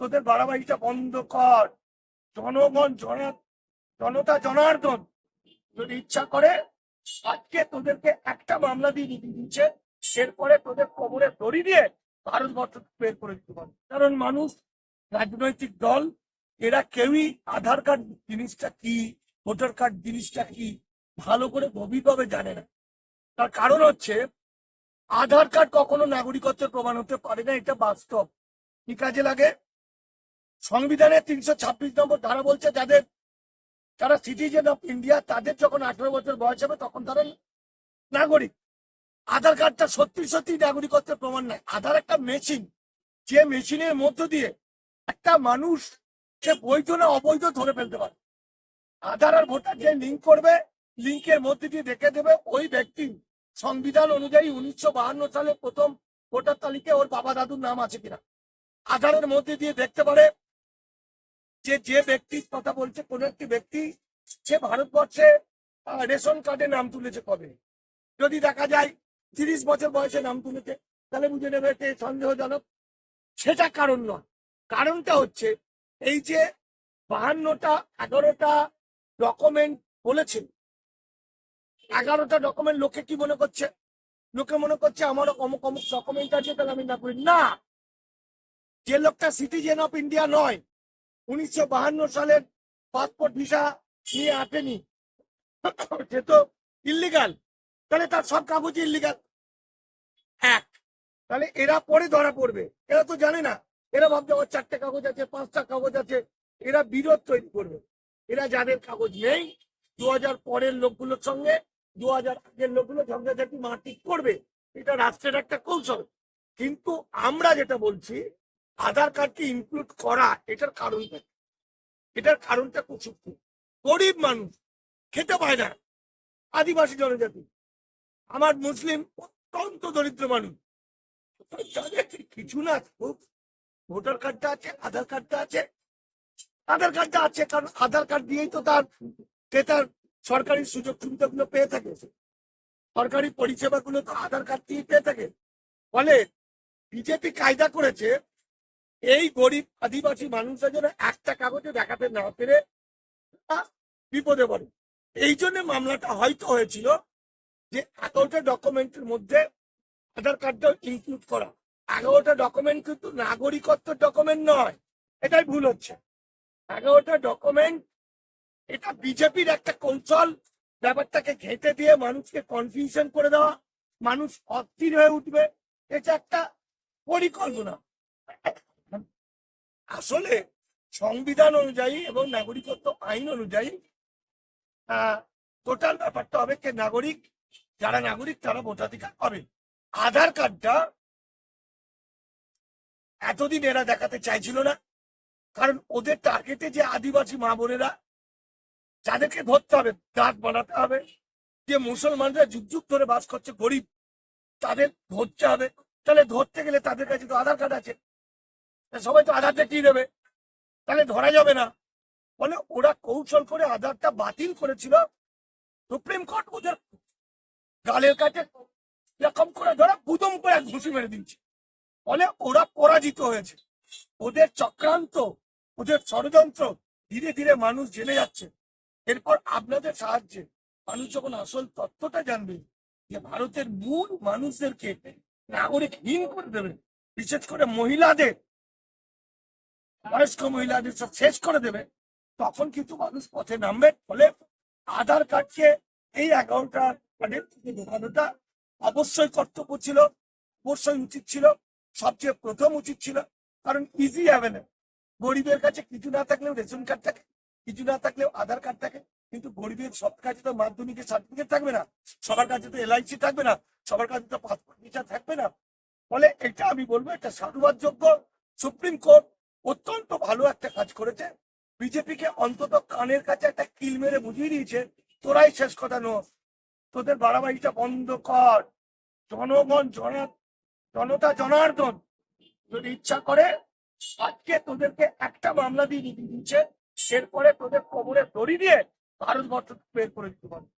তোদের বাড়াবাড়িটা বন্ধ কর। জনগণ, জন, জনতা, জনার্দন, যদি ইচ্ছা করে আজকে তোদেরকে একটা মামলা দিয়ে দিতে দিচ্ছে এরপরে তোদের কবরে দড়ি দিয়ে ভারতবর্ষ বের করে দিতে পারে কারণ মানুষ, রাজনৈতিক দল, এরা কেউই আধার কার্ড জিনিসটা কি, ভোটার কার্ড জিনিসটা কি, ভালো করে গভীরভাবে জানে না। তার কারণ হচ্ছে, আধার কার্ড কখনো নাগরিকত্বের প্রমাণ হতে পারে না, এটা বাস্তব। কি কাজে লাগে? সংবিধানের তিনশো ছাব্বিশ নম্বর ধারা বলছে যাদের, যারা সিটিজেন অফ ইন্ডিয়া তাদের যখন আঠারো বছর বয়স হবে, তখন তারা নাগরিক। আধার কার্ডটা সত্যি সত্যি নাগরিকত্বের প্রমাণ নাই আধার একটা মেশিন যে মেশিনের মধ্য দিয়ে একটা মানুষ সে বৈধ না অবৈধ ধরে ফেলতে পারে। আধার আর ভোটার যে লিঙ্ক করবে লিঙ্কের মধ্যে দিয়ে দেখে দেবে, ওই ব্যক্তি সংবিধান অনুযায়ী উনিশশো বাহান্ন সালে প্রথম ভোটার তালিকায় ওর বাবা দাদুর নাম আছে কিনা। আধারের মধ্যে দিয়ে দেখতে পারে যে যে ব্যক্তির কথা বলছে, কোন একটি ব্যক্তি সে ভারতবর্ষে রেশন কার্ডে নাম তুলেছে কবে? যদি দেখা যায় তিরিশ বছর বয়সে নাম তুলেছে, তাহলে বুঝে নেবে সন্দেহজনক। সেটা কারণ নয়। কারণটা হচ্ছে এই যে বাহান্নটা, এগারোটা ডকুমেন্ট বলেছেন। এগারোটা ডকুমেন্ট লোকে কি মনে করছে? লোকে মনে করছে আমার অমুক অমুক ডকুমেন্ট আছে, তাহলে আমি না করি। না! যে লোকটা সিটিজেন অফ ইন্ডিয়া নয় উনিশশো সালের পাসপোর্ট ভিসা নিয়ে আসেনি। সে তো ইলিগাল তাহলে তার সব কাগজ ইলিগাল এক। তাহলে এরা পরে ধরা পড়বে। এরা তো জানে না। এরা ভাবছে, আমার চারটে কাগজ আছে, পাঁচটা কাগজ আছে। এরা বিরোধ তৈরি করবে। এরা যাদের কাগজ নেই দু হাজার পরের লোকগুলোর সঙ্গে দু হাজার আগের লোকগুলো ঝগড়াঝাটি মারপিট করবে। এটা রাষ্ট্রের একটা কৌশল। কিন্তু আমরা যেটা বলছি আধার কার্ডকে ইনক্লুড করা, এটার কারণটা? এটার কারণটা খুব গরিব মানুষ, খেতে পায় না। আদিবাসী জনজাতি। আমার মুসলিম অত্যন্ত দরিদ্র মানুষ। কিছু না ভোটার কার্ডটা আছে, আধার কার্ডটা আছে। আধার কার্ডটা আছে, কারণ আধার কার্ড দিয়েই তো তার তার সরকারি সুযোগ সুবিধাগুলো পেয়ে থাকে। সরকারি পরিষেবাগুলো তো আধার কার্ড দিয়ে পেয়ে থাকে। ফলে বিজেপি কায়দা করেছে এই গরিব আদিবাসী মানুষরা যেন একটা কাগজে দেখাতে না পেরে বিপদে পড়ে। এই জন্য মামলাটা হয়তো হয়েছিল যে এগারোটা ডকুমেন্টের মধ্যে আধার কার্ডটা ইনক্লুড করা। এগারোটা ডকুমেন্ট কিন্তু নাগরিকত্ব ডকুমেন্ট নয়, এটাই ভুল হচ্ছে। এগারোটা ডকুমেন্ট এটা বিজেপির একটা কৌশল, ব্যাপারটাকে ঘেঁটে দিয়ে মানুষকে কনফিউশন করে দেওয়া, মানুষ অস্থির হয়ে উঠবে, এটা একটা পরিকল্পনা। আসলে সংবিধান অনুযায়ী এবং নাগরিকত্ব আইন অনুযায়ী টোটাল ব্যাপারটা হবে কে নাগরিক, যারা নাগরিক তারা ভোটাধিকার পাবে। আধার কার্ডটা এতদিন এরা দেখাতে চাইছিল না, কারণ ওদের টার্গেটে যে আদিবাসী মা বোনেরা, যাদেরকে ধরতে হবে, দাঁত বানাতে হবে, যে মুসলমানরা যুগ যুগ ধরে বাস করছে, গরিব, তাদের ধরতে হবে। তাহলে ধরতে গেলে তাদের কাছে তো আধার কার্ড আছে। সবাই তো আধার দেখিয়ে দেবে তাহলে ধরা যাবে না। বলে ওরা কৌশল করে আধারটা বাতিল করেছিল। সুপ্রিম কোর্ট ওদের গালের কাছে এরকম করে ধরে বুদম করে ঘুষি মেরে দিচ্ছে ফলে ওরা পরাজিত হয়েছে। ওদের চক্রান্ত, ওদের ষড়যন্ত্র ধীরে ধীরে মানুষ জেনে যাচ্ছে। এরপর আপনাদের সাহায্যে মানুষ যখন আসল তথ্যটা জানবে যে ভারতের মূল মানুষদেরকে নাগরিক নাগরিকহীন করে দেবে, বিশেষ করে মহিলাদের বয়স্ক মহিলাদের সব শেষ করে দেবে, তখন কিন্তু মানুষ পথে নামবে। ফলে আধার কার্ডকে এই থেকে ঢোকানোটা অবশ্যই কর্তব্য ছিল, অবশ্যই উচিত ছিল, সবচেয়ে প্রথম উচিত ছিল। কারণ ইজি অ্যাভেলেবল গরিবের কাছে কিছু না থাকলেও রেশন কার্ড থাকে, কিছু না থাকলেও আধার কার্ড থাকে, কিন্তু গরিবের সব কাছে তো মাধ্যমিকের সার্টিফিকেট থাকবে না, সবার কাছে তো এলআইসি থাকবে না, সবার কাছে তো পাসপোর্ট ভিসা থাকবে না। ফলে এটা আমি বলব, এটা সাধুবাদযোগ্য। সুপ্রিম কোর্ট অত্যন্ত ভালো একটা কাজ করেছে। বিজেপিকে অন্তত কানের কাছে একটা কিল মেরে বুঝিয়ে দিয়েছে। তোরাই শেষ কথা নো তোদের বাড়াবাড়িটা বন্ধ কর। জনগণ, জন, জনতা, জনার্দন যদি ইচ্ছা করে, আজকে তোদেরকে একটা মামলা দিয়ে দিচ্ছে। এরপরে তোদের কবরে দড়ি দিয়ে ভারতবর্ষ বের করে দিতে পারবে।